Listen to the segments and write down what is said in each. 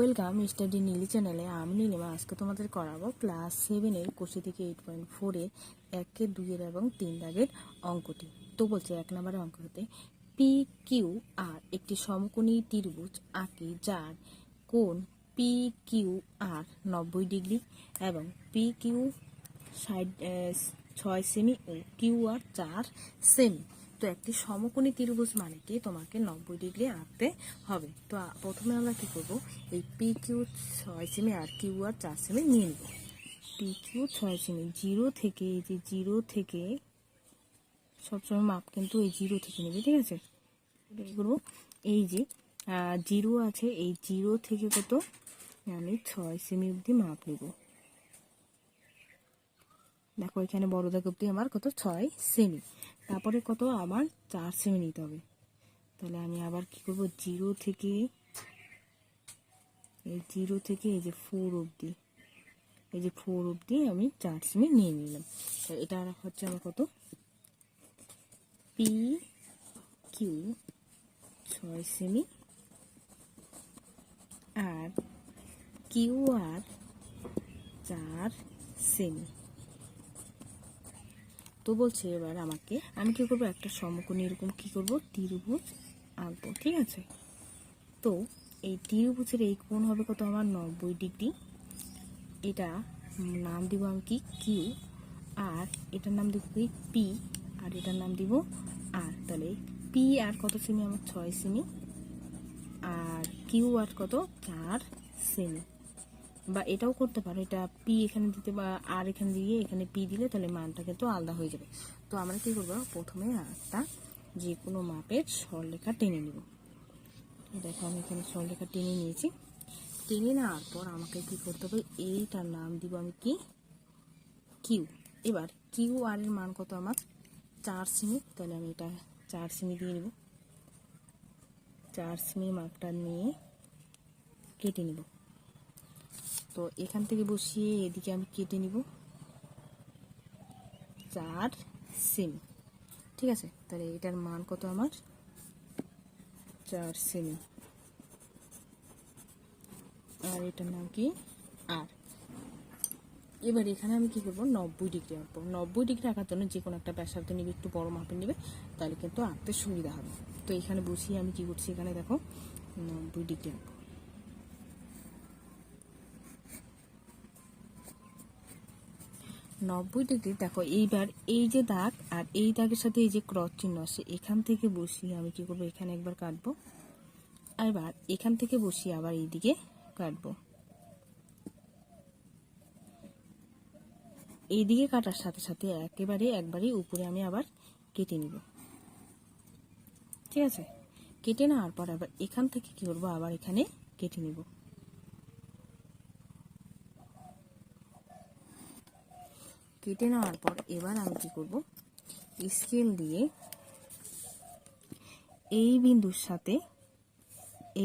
Welcome study Neeli চ্যানেলে আমি নীলিমা, আজকে তোমাদের করাবো ক্লাস সেভেনের কোষে থেকে এইট পয়েন্ট ফোরের একের দুইয়ের এবং তিন দাগের অঙ্কটি। তো বলছে এক নম্বরের অঙ্ক হতে পি কিউ আর একটি সমকোণী ত্রিভুজ আঁকি যার কোণ পি কিউ আর নব্বই ডিগ্রি এবং পি কিউ ষাট ছয় সেমি ও কিউ আর চার সেমি তো একটি সমকোণী ত্রিভুজ মানে কি? তোমাকে নব্বই ডিগ্রি আঁকতে হবে। তো প্রথমে আমরা কি করব? এই পি কিউ ছয় সেমি আর কিউ আর চার সেমি নিয়ে নেব। পি কিউ ছয় সেমি, জিরো থেকে এই যে জিরো থেকে সবসময় মাপ কিন্তু এই জিরো থেকে নেবে, ঠিক আছে? করব? এই যে জিরো আছে, এই জিরো থেকে কত? আমি ছয় সেমি অবধি মাপ নেব। দেখো, এখানে বড় দাগ অবধি আমার কত? ছয় সেমি। তারপরে কত? আমার চার সেমি নিতে হবে। তাহলে আমি আবার কি করব? জিরো থেকে এই জিরো থেকে এই যে ফোর অবধি, এই যে ফোর অবধি আমি চার সেমি নিয়ে নিলাম। তো এটা হচ্ছে আমার কত? পি কিউ ছয় সেমি আর কিউ আর চার সেমি তো বলছে এবার আমাকে, আমি কি করব? একটা সমকোণী এরকম কি করব? ত্রিভুজ আঁকবো, ঠিক আছে? তো এই ত্রিভুজের এই কোণ হবে কত? আমার নব্বই ডিগ্রি। এটা নাম দিব আমি কি? কিউ আর এটার নাম দিব কি? পি আর এটার নাম দিব আর তাহলে পি আর কত সেমি আমার ছয় সেমি আর কিউ আর কত? চার সেমি বা এটাও করতে পারো। এটা পি এখানে দিতে বা আর এখানে দিয়ে এখানে পি দিলে তাহলে মানটা কিন্তু আলাদা হয়ে যাবে। তো আমরা কি করব? প্রথমে একটা যে কোনো মাপের সরলেখা টেনে নেব। দেখো আমি এখানে সরলেখা টেনে নিয়েছি। টেনে নেওয়ার পর আমাকে কি করতে হবে? এইটার নাম দিব আমি কি? কিউ এবার কিউ আর এর মান কত আমার? চার সেমি। তাহলে আমি এটা চার সেমি দিয়ে নেব। চার সেমি মাপটা নিয়ে কেটে নেব। তো এখান থেকে বসিয়ে এদিকে আমি কেটে নিব। চার সেমি। ঠিক আছে? তাহলে এটার মান কত আমার? চার সেমি। আর এটার নাম কি? আর। এবার এখানে আমি কি করব? নব্বই ডিগ্রি আঁকবো। নব্বই ডিগ্রি আঁকার জন্য যে কোনো একটা ব্যাসার্ধ নিবে, একটু বড় মাপের নেবে, তাহলে কিন্তু আঁকতে সুবিধা হবে। তো এখানে বসিয়ে আমি কি করছি এখানে দেখো? নব্বই ডিগ্রি আঁকবো। নব্বই ডিগ্রি। দেখো, এইবার এই যে দাগ আর এই দাগের সাথে এই যে ক্রস চিহ্ন আছে, এখান থেকে বসিয়ে আমি কি করব? এখানে একবার কাটবো। এবার এখান থেকে বসিয়ে আবার এই এইদিকে কাটবো। এইদিকে কাটার সাথে সাথে একেবারে একবারে উপরে আমি আবার কেটে নিব। ঠিক আছে? কেটে নেওয়ার পর আবার এখান থেকে কি করব? আবার এখানে কেটে নিব। কেটে নেওয়ার পর এবার আমি কি করব? স্কেল দিয়ে এই বিন্দুর সাথে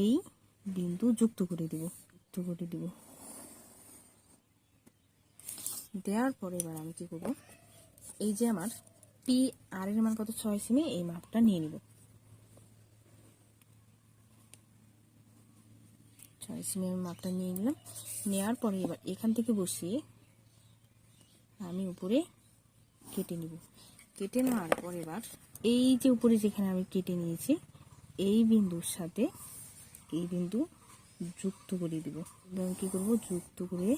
এই বিন্দু যুক্ত করে দিব, যুক্ত করে দিব। দেওয়ার পরে এবার আমি কি করব? এই যে আমার পি আর এর মান কত? ছয় সেমি, এই মাপটা নিয়ে নিব। ছয় সেমি মাপটা নিয়ে নিলাম। নেওয়ার পরে এবার এখান থেকে বসিয়ে আমি উপরে কেটে নিব। কেটে নেওয়ার পর এবার এই যে উপরে যেখানে আমি কেটে নিয়েছি এই বিন্দুর সাথে এই বিন্দু যুক্ত করে দিব। আমি কী করব? যুক্ত করে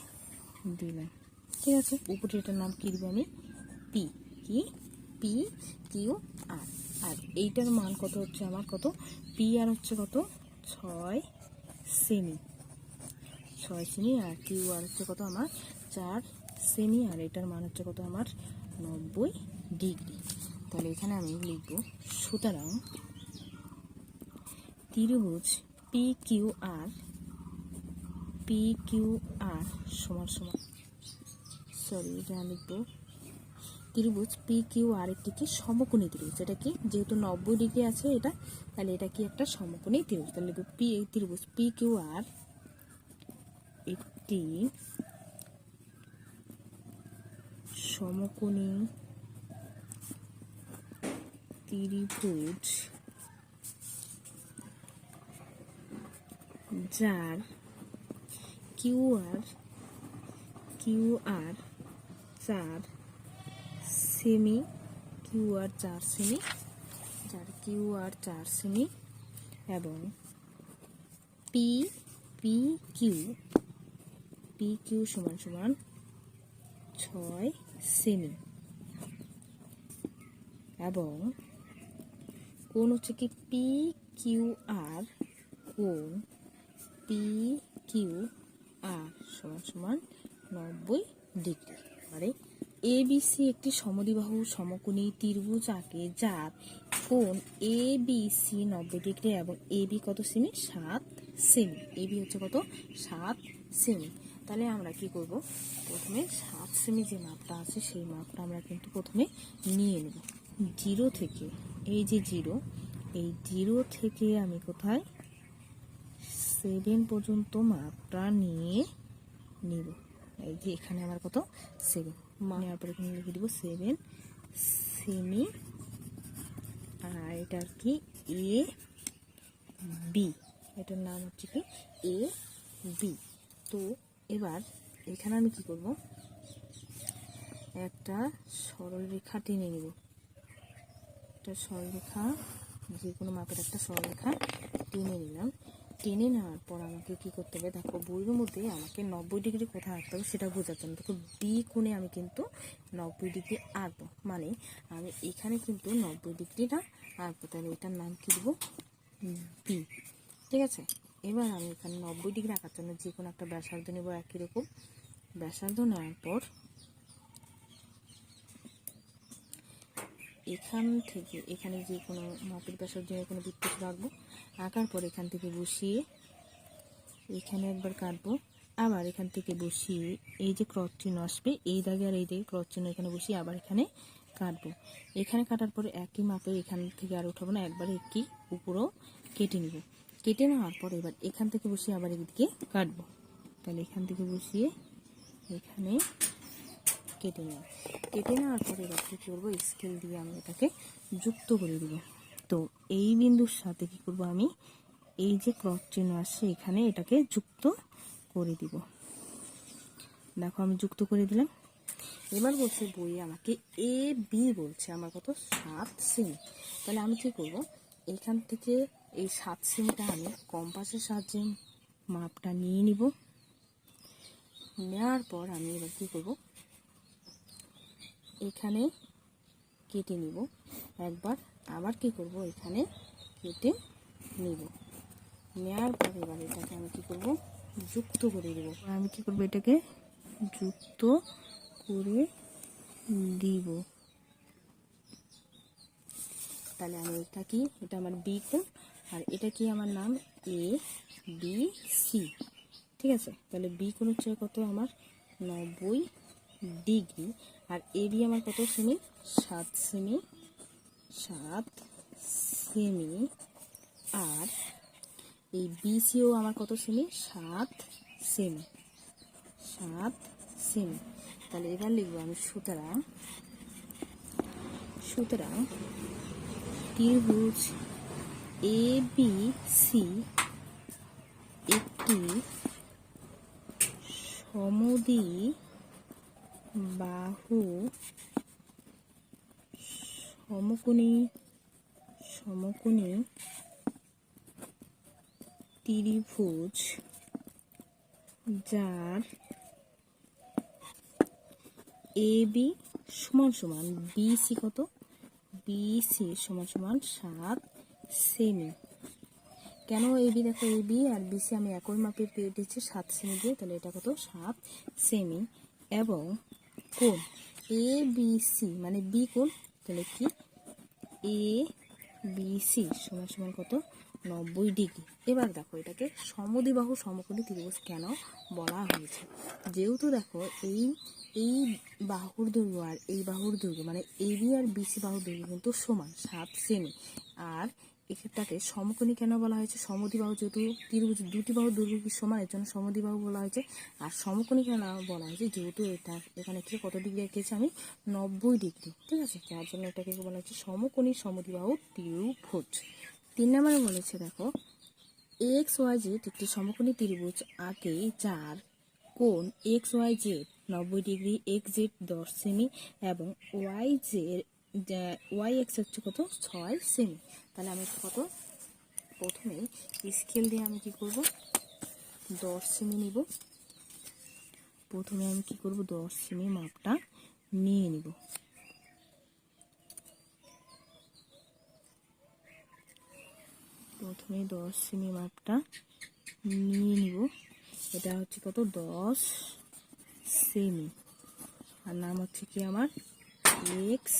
দিলাম। ঠিক আছে? উপরে এটার নাম কী দিব আমি? পি কি পি কিউ আর আর এইটার মান কত হচ্ছে আমার কত? পি আর হচ্ছে কত? ছয় সেমি। ছয় সেমি আর কিউ আর হচ্ছে কত আমার? চার সেমি আর এটার মান হচ্ছে কত আমার? নব্বই ডিগ্রি। তাহলে এখানে আমি লিখব সুতরাং ত্রিভুজ P Q R P Q R সমান সমান সরি এটা লিখব ত্রিভুজ পি কিউ আর একটি কি সমকোণী ত্রিভুজ এটা কি যেহেতু নব্বই ডিগ্রি আছে এটা, তাহলে এটা কি একটা সমকোণী ত্রিভুজ, তাহলে লিখব পি, ত্রিভুজ পি কিউ আর একটি সমকোণী ত্রিভুজ যার কিউ আর কিউ আর চার সেমি কিউ আর চার সেমি, যার কিউ আর চার সেমি এবং P P Q P Q সমান সমান ছয় সেমি এবং কোন হচ্ছে কি পি কিউ আর কোণ পি কিউ আর সমান সমান নব্বই ডিগ্রি। মানে এবিসি একটি সমদ্বিবাহু সমকোণী ত্রিভুজ আঁকে যার কোণ এ বি সি নব্বই ডিগ্রি এবং এ বি কত সেমি? সাত সেমি। এ বি হচ্ছে কত? সাত সেমি। তাহলে আমরা কি করব? প্রথমে সাত সেমি যে মাপটা আছে সেই মাপটা আমরা কিন্তু প্রথমে নিয়ে নেব। জিরো থেকে এই যে জিরো এই জিরো থেকে আমি কোথায়? সেভেন পর্যন্ত মাপটা নিয়ে নিব। এই যে এখানে আমার কত? সেভেন নেওয়ার পরে এখানে লিখে দিব সেভেন সেমি আর এটা আর কি? এ বি এটার নাম হচ্ছে কি? এ বি তো এবার এখানে আমি কি করব? একটা সরল রেখা টেনে নেব। একটা সরলরেখা যে কোনো মাপের একটা সরলরেখা টেনে নিলাম। টেনে নেওয়ার পর আমাকে কি করতে হবে? দেখো, বইয়ের মধ্যে আমাকে নব্বই ডিগ্রি কোথায় আঁকতে হবে সেটা বোঝার জন্য দেখো বি কোণে আমি কিন্তু নব্বই ডিগ্রি আঁকবো। মানে আমি এখানে কিন্তু নব্বই ডিগ্রিটা আঁকবো। তাহলে এটার নাম কি দেবো? বি ঠিক আছে? এবার আমি এখানে নব্বই ডিগ্রি আঁকার জন্য যে কোনো একটা ব্যাসার্ধ নেব একই রকম। ব্যাসার্ধ নেওয়ার পর এখান থেকে এখানে যে কোনো মাপের ব্যাসার জন্য কোনো বৃত্ত রাখব আঁকার পর এখান থেকে বসিয়ে এখানে একবার কাটবো। আবার এখান থেকে বসিয়ে এই যে ক্রস চিহ্ন আসবে, এই দাগে আর এই দাগে ক্রস চিহ্ন এখানে বসিয়ে আবার এখানে কাটবো। এখানে কাটার পরে একই মাপে এখান থেকে আর উঠাবো না, একবার একই উপরও কেটে নিব। কেটে নেওয়ার পর এবার এখান থেকে বসিয়ে আবার এদিকে কাটবো। তাহলে এখান থেকে বসিয়ে এখানে কেটে নেওয়া কেটে নেওয়ার পরে এবার কী করব? স্কেল দিয়ে আমি এটাকে যুক্ত করে দেব। তো এই বিন্দুর সাথে কি করব আমি? এই যে ক্রস চিহ্ন আসছে, এখানে এটাকে যুক্ত করে দিব। দেখো আমি যুক্ত করে দিলাম। এবার বলছে বইয়ে আমাকে এ বি বলছে, আমার কত? সাত সেমি তাহলে আমি কি করব? এখান থেকে এই সাত সেমিটা আমি কম্পাসের সাহায্যে মাপটা নিয়ে নিব। নেওয়ার পর আমি এবার কী করব? এখানে কেটে নিব। একবার আবার কি করব? এখানে কেটে নিব। নেওয়ার পর এবার এটাকে আমি কী করব? যুক্ত করে দেব। আমি কি করব? এটাকে যুক্ত করে দিব। তাহলে আমি এটা কি? এটা আমার বি আর এটা কি আমার নাম? এ বি সি ঠিক আছে? তাহলে বি কোণ হচ্ছে কত? আমার নব্বই ডিগ্রি। আর এ বি আমার কত? সেমি, সাত সেমি সাত সেমি। আর এই বি বিসিও আমার কত সেমি? সাত সেমি। সাত সেমি। তাহলে এবার লিখব আমি সুতরাং সুতরাং ত্রিভুজ এ বি সি একটি সমদ্বি বাহু সমকোণী সমকোণী ত্রিভুজ যার এ বি সমান সমান বিসি কত? বিসি সমান সমান সাত সেমি কেন এ বি দেখো এ বি আর বিসি আমি একই মাপে পেয়ে দিচ্ছি, সাত সেমি দিয়ে, তাহলে এটা কত? সাত। সেমি এবং কোণ? এ বি সি মানে বি কোণ, তাহলে কি? এ বি সি সমান সমান কত? নব্বই ডিগ্রি। এবার দেখো এটাকে সমদ্বিবাহু সমকোণী ত্রিভুজ কেন বলা হয়েছে? যেহেতু দেখো এই এই বাহুর দৈর্ঘ্য আর এই বাহুর দৈর্ঘ্য মানে এ বি আর বিসি বাহুর দৈর্ঘ্য কিন্তু সমান, সাত সেমি আর এটাকে সমকোণী কেন বলা হয়েছে? সমদ্বিবাহু যেহেতু ত্রিভুজ, দুটি বাহু কি সমান, এর জন্য সমদ্বিবাহু বলা হয়েছে। আর সমকোণী কেন বলা হয়েছে? যেহেতু এটা এখানে থেকে কত ডিগ্রি এঁকেছি আমি? নব্বই ডিগ্রি, ঠিক আছে? যার জন্য এটাকে বলা হচ্ছে সমকোণী সমদ্বিবাহু ত্রিভুজ। তিন নম্বরে বলেছে, দেখো এক্স ওয়াই জেড একটি সমকোণী ত্রিভুজ আঁকে যার কোণ এক্স ওয়াই জেড নব্বই ডিগ্রি এক্স জেড দশ সেমি এবং ওয়াই জেড ওয়াই এক্স হচ্ছে কত? ছয় সেমি তাহলে আমি কত? প্রথমে স্কেল দিয়ে আমি কি করব? দশ সেমি নিব। প্রথমে আমি কি করব? দশ সেমি মাপটা নিয়ে নিব। প্রথমে দশ সেমি মাপটা নিয়ে নিব। এটা হচ্ছে কত? দশ সেমি আর নাম হচ্ছে কি আমার? এক্স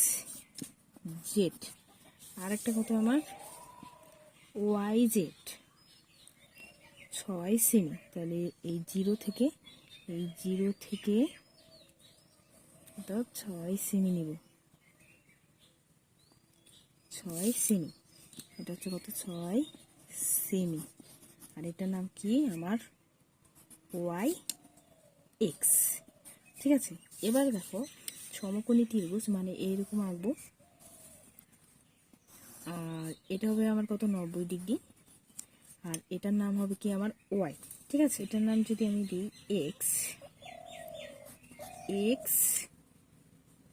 জেড আর একটা কত আমার? ওয়াই জেড ছয় সেমি তাহলে এই জিরো থেকে, এই জিরো থেকে ছয় সেমি নিব। ছয় সেমি এটা হচ্ছে কত? ছয় সেমি আর এটার নাম কি? আমার ওয়াই এক্স ঠিক আছে? এবার দেখো সমকোণী ত্রিভুজ মানে এইরকম আঁকবো। আর এটা হবে আমার কত? নব্বই ডিগ্রি। আর এটার নাম হবে কি? আমার ওয়াই। ঠিক আছে? এটার নাম যদি আমি দিই এক্স এক্স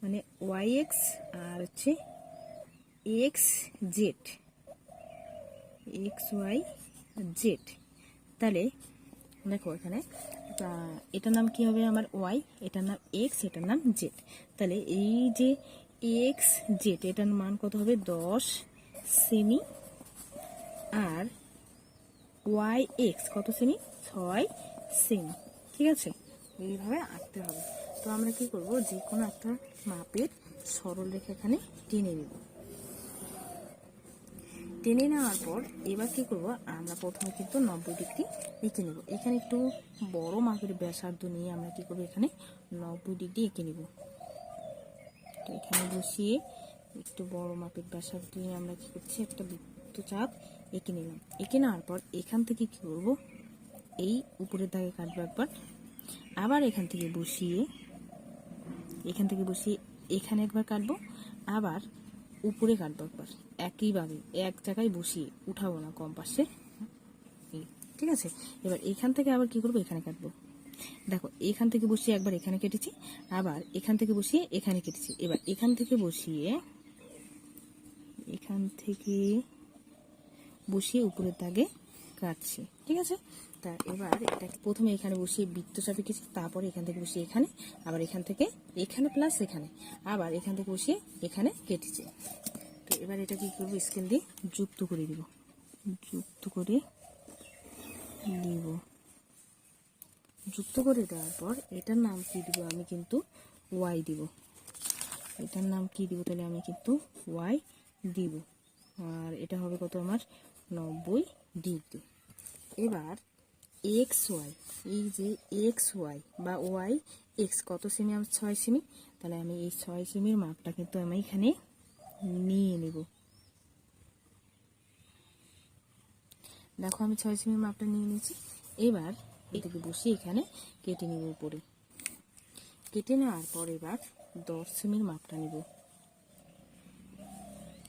মানে ওয়াই এক্স, আর হচ্ছে X Z. X Y Z. তাহলে দেখো এখানে এটার নাম কি হবে আমার ওয়াই? এটার নাম এক্স এটার নাম জেড তাহলে এই যে এক্স জেড এটার মান কত হবে? দশ সেমি আর ওয়াই এক্স কত সেমি? ছয় সেমি। ঠিক আছে? এইভাবে আঁকতে হবে। তো আমরা কি করব? যে কোনো একটা মাপের সরল রেখা এখানে টেনে নেব। টেনে নেওয়ার পর এবার কি করব, আমরা প্রথমে কিন্তু নব্বই ডিগ্রি এঁকে নেব। এখানে একটু বড় মাপের ব্যাসার্ধ নিয়ে আমরা কি করব, এখানে নব্বই ডিগ্রি এঁকে নেব। তো এখানে বসিয়ে একটু বড় মাপের ব্যাসার্ধ নিয়ে আমরা কি করছি, একটা বৃত্তচাপ এঁকে নিলাম। এঁকে নেওয়ার পর এখান থেকে কি করব, এই উপরের দাগে কাটবো একবার। আবার এখান থেকে বসিয়ে, এখান থেকে বসিয়ে এখানে একবার কাটবো। আবার উপরে কাটবো একবার একইভাবে এক জায়গায় বসিয়ে উঠাবো না কম্পাসে ঠিক আছে? এবার এখান থেকে আবার কি করব? এখানে কাটবো। দেখো, এখান থেকে বসিয়ে একবার এখানে কেটেছি, আবার এখান থেকে বসিয়ে এখানে কেটেছি। এবার এখান থেকে বসিয়ে, এখান থেকে বসিয়ে উপরের দাগে কাটছি। ঠিক আছে? তা এবার এটা প্রথমে এখানে বসিয়ে বৃত্ত চাপে কেছি তারপরে এখান থেকে বসিয়ে এখানে, আবার এখান থেকে এখানে প্লাস এখানে, আবার এখান থেকে বসিয়ে এখানে কেটেছে। তো এবার এটা কি করব? স্কেল দিয়ে যুক্ত করে দিব। যুক্ত করে দিব যুক্ত করে দেওয়ার পর এটার নাম কি দিব? আমি কিন্তু ওয়াই দিব। এটার নাম কি দিব? তাহলে আমি কিন্তু ওয়াই দিব। আর এটা হবে কত? আমার নব্বই ডিগ্রি। এবার এক্স ওয়াই, এই যে এক্স ওয়াই বা ওয়াই, এক্স কত সেমি আমার ছয় সেমি তাহলে আমি এই ছয় সেমির মাপটা কিন্তু আমি এখানে নিয়ে নেব। দেখো আমি ছয় সেমির মাপটা নিয়ে নিয়েছি, এবার এটাকে বসিয়ে এখানে কেটে নেব উপরে। কেটে নেওয়ার পর এবার দশ সেমির মাপটা নেব।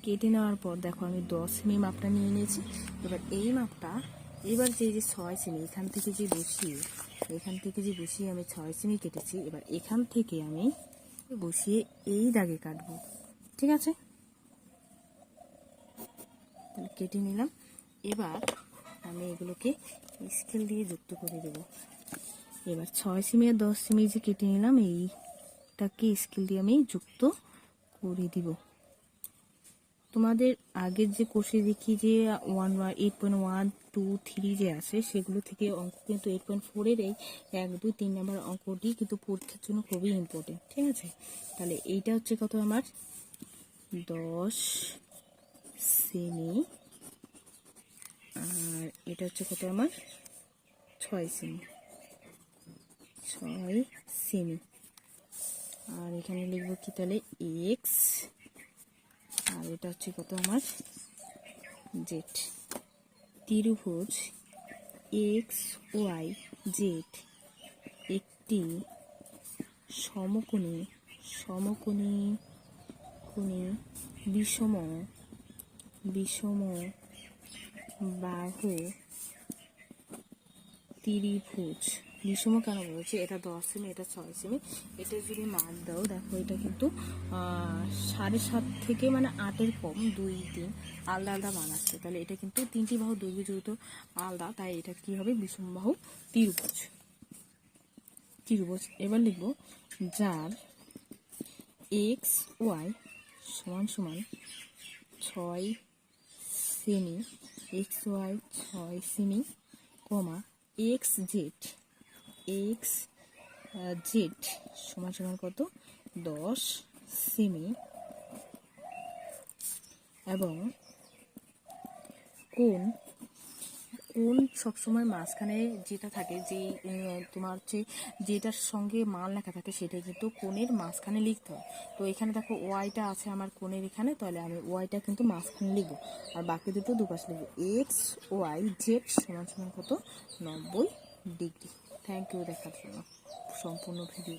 কেটে নেওয়ার পর দেখো আমি দশ সেমি মাপটা নিয়ে নিয়েছি, এবার এই মাপটা এবার যে যে ছয় সেমি এখান থেকে যে বসিয়ে এখান থেকে যে বসিয়ে আমি ছয় সেমি কেটেছি, এবার এখান থেকে আমি বসিয়ে এই দাগে কাটবো। ঠিক আছে? তাহলে কেটে নিলাম। এবার আমি এগুলোকে স্কেল দিয়ে যুক্ত করে দেব। এবার ছয় সেমি আর দশ সেমি যে কেটে নিলাম, এইটাকে স্কেল দিয়ে আমি যুক্ত করে দিব। তোমাদের আগের যে কোর্সে দেখি যে one eight point one two three যে আছে, সেগুলো থেকে অঙ্ক কিন্তু এইট পয়েন্ট ফোরের এই এক, দুই, তিন নম্বর অঙ্কটি কিন্তু পরীক্ষার জন্য খুবই ইম্পর্টেন্ট ঠিক আছে? তাহলে এইটা হচ্ছে কত আমার? দশ সেমি আর এটা হচ্ছে কত আমার? ছয় সেমি ছয় সেমি আর এখানে লিখব কি তাহলে? এক্স আর এটা হচ্ছে কত আমার? জেড। ত্রিভুজ এক্স ওয়াই জেড একটি সমকোণী সমকোণী, কোণী বিষম বিষম বাহু ত্রিভুজ। বিষম কেন বলছি? এটা দশ সেমি, এটা ছয় সেমি। এটা যদি মার্ক দাও, দেখো এটা কিন্তু সাড়ে সাত থেকে মানে আটের কম, দুই, তিন, আলাদা আলাদা মান আসছে তাহলে এটা কিন্তু তিনটি বাহু দৈর্ঘ্য যেহেতু আলাদা, তাই এটা কি হবে? বিষম বাহু ত্রিভুজ ত্রিভুজ এবার লিখব, যার এক্স ওয়াই সমান সমান ছয় সেমি এক্স ওয়াই ছয় semi, comma X Z X Z সমান সমান কত? দশ সেমি। এবং কোন কোন সবসময় মাঝখানে যেটা থাকে, যে তোমার হচ্ছে যেটার সঙ্গে মান লেখা থাকে সেটা কিন্তু কোণের মাঝখানে লিখতে হয়। তো এখানে দেখো ওয়াইটা আছে আমার কোণের এখানে, তাহলে আমি ওয়াইটা কিন্তু মাঝখানে লিখব। আর বাকি দুটো দুপাশে লিখব। এক্স, ওয়াই, জেড সমান সমান কত? নব্বই ডিগ্রি। থ্যাংক ইউ দেখার জন্য। সম্পূর্ণ ভিডিও